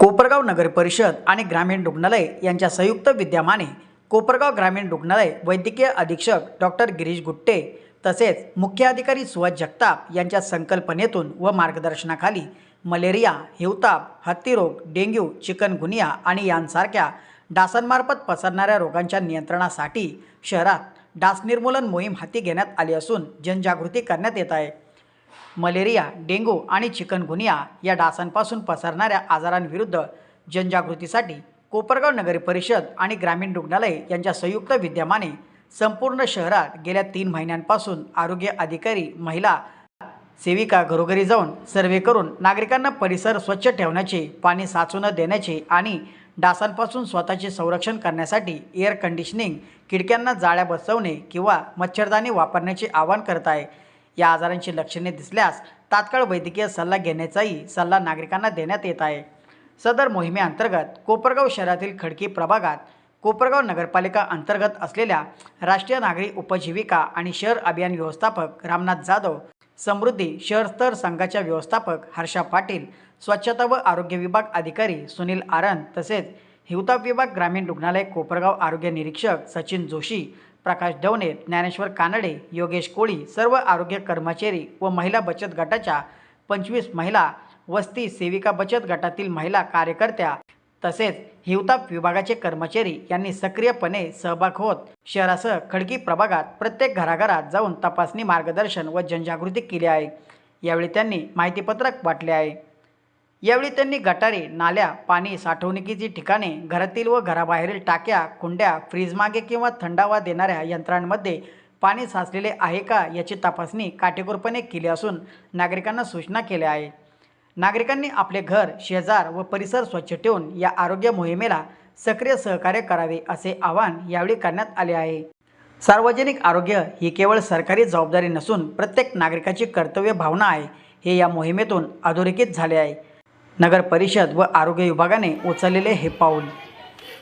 कोपरगाव नगर परिषद आणि ग्रामीण रुग्णालय यांच्या संयुक्त विद्यमाने कोपरगाव ग्रामीण रुग्णालय वैद्यकीय अधीक्षक डॉक्टर गिरीश गुट्टे तसेच मुख्य अधिकारी सुहास जगताप यांच्या संकल्पनेतून व मार्गदर्शनाखाली मलेरिया हिवताप हत्तीरोग डेंग्यू चिकनगुनिया आणि यांसारख्या डासांमार्फत पसरणाऱ्या रोगांच्या नियंत्रणासाठी शहरात डास निर्मूलन मोहीम हाती घेण्यात आली असून जनजागृती करण्यात येत आहे. मलेरिया डेंगू आणि चिकनगुनिया या डासांपासून पसरणाऱ्या आजारांविरुद्ध जनजागृतीसाठी कोपरगाव नगर परिषद आणि ग्रामीण रुग्णालय यांच्या संयुक्त विद्यमाने संपूर्ण शहरात गेल्या तीन महिन्यांपासून आरोग्य अधिकारी महिला सेविका घरोघरी जाऊन सर्वे करून नागरिकांना परिसर स्वच्छ ठेवण्याचे पाणी साचू न देण्याचे आणि डासांपासून स्वतःचे संरक्षण करण्यासाठी एअर कंडिशनिंग खिडक्यांना जाळ्या बसवणे किंवा मच्छरदाणी वापरण्याचे आवाहन करत आहे. या आजारांची लक्षणे दिसल्यास तात्काळ वैद्यकीय सल्ला घेण्याचाही सल्ला नागरिकांना देण्यात येत आहे. सदर मोहिमेअंतर्गत कोपरगाव शहरातील खडकी प्रभागात कोपरगाव नगरपालिका अंतर्गत असलेल्या राष्ट्रीय नागरी उपजीविका आणि शहर अभियान व्यवस्थापक रामनाथ जाधव समृद्धी शहरस्तर संघाच्या व्यवस्थापक हर्षा पाटील स्वच्छता व आरोग्य विभाग अधिकारी सुनील आरन तसेच हिवताप विभाग ग्रामीण रुग्णालय कोपरगाव आरोग्य निरीक्षक सचिन जोशी प्रकाश डवणे ज्ञानेश्वर कानडे योगेश कोळी सर्व आरोग्य कर्मचारी व महिला बचत गटाच्या पंचवीस महिला वस्ती सेविका बचत गटातील महिला कार्यकर्त्या तसेच हिवताप विभागाचे कर्मचारी यांनी सक्रियपणे सहभाग होत शहरासह खडकी प्रभागात प्रत्येक घराघरात जाऊन तपासणी मार्गदर्शन व जनजागृती केली आहे. यावेळी त्यांनी माहितीपत्रक वाटले आहे. यावेळी त्यांनी गटारे नाल्या पाणी साठवणुकीची ठिकाणे घरातील व घराबाहेरील टाक्या कुंड्या फ्रीजमागे किंवा थंडावा देणाऱ्या यंत्रांमध्ये पाणी साचलेले आहे का याची तपासणी काटेकोरपणे केली असून नागरिकांना सूचना केल्या आहे. नागरिकांनी आपले घर शेजार व परिसर स्वच्छ ठेवून या आरोग्य मोहिमेला सक्रिय सहकार्य करावे असे आवाहन यावेळी करण्यात आले आहे. सार्वजनिक आरोग्य ही केवळ सरकारी जबाबदारी नसून प्रत्येक नागरिकाची कर्तव्य भावना आहे हे या मोहिमेतून अधोरेखित झाले आहे. नगर परिषद व आरोग्य विभागाने उचललेले हे पाऊल.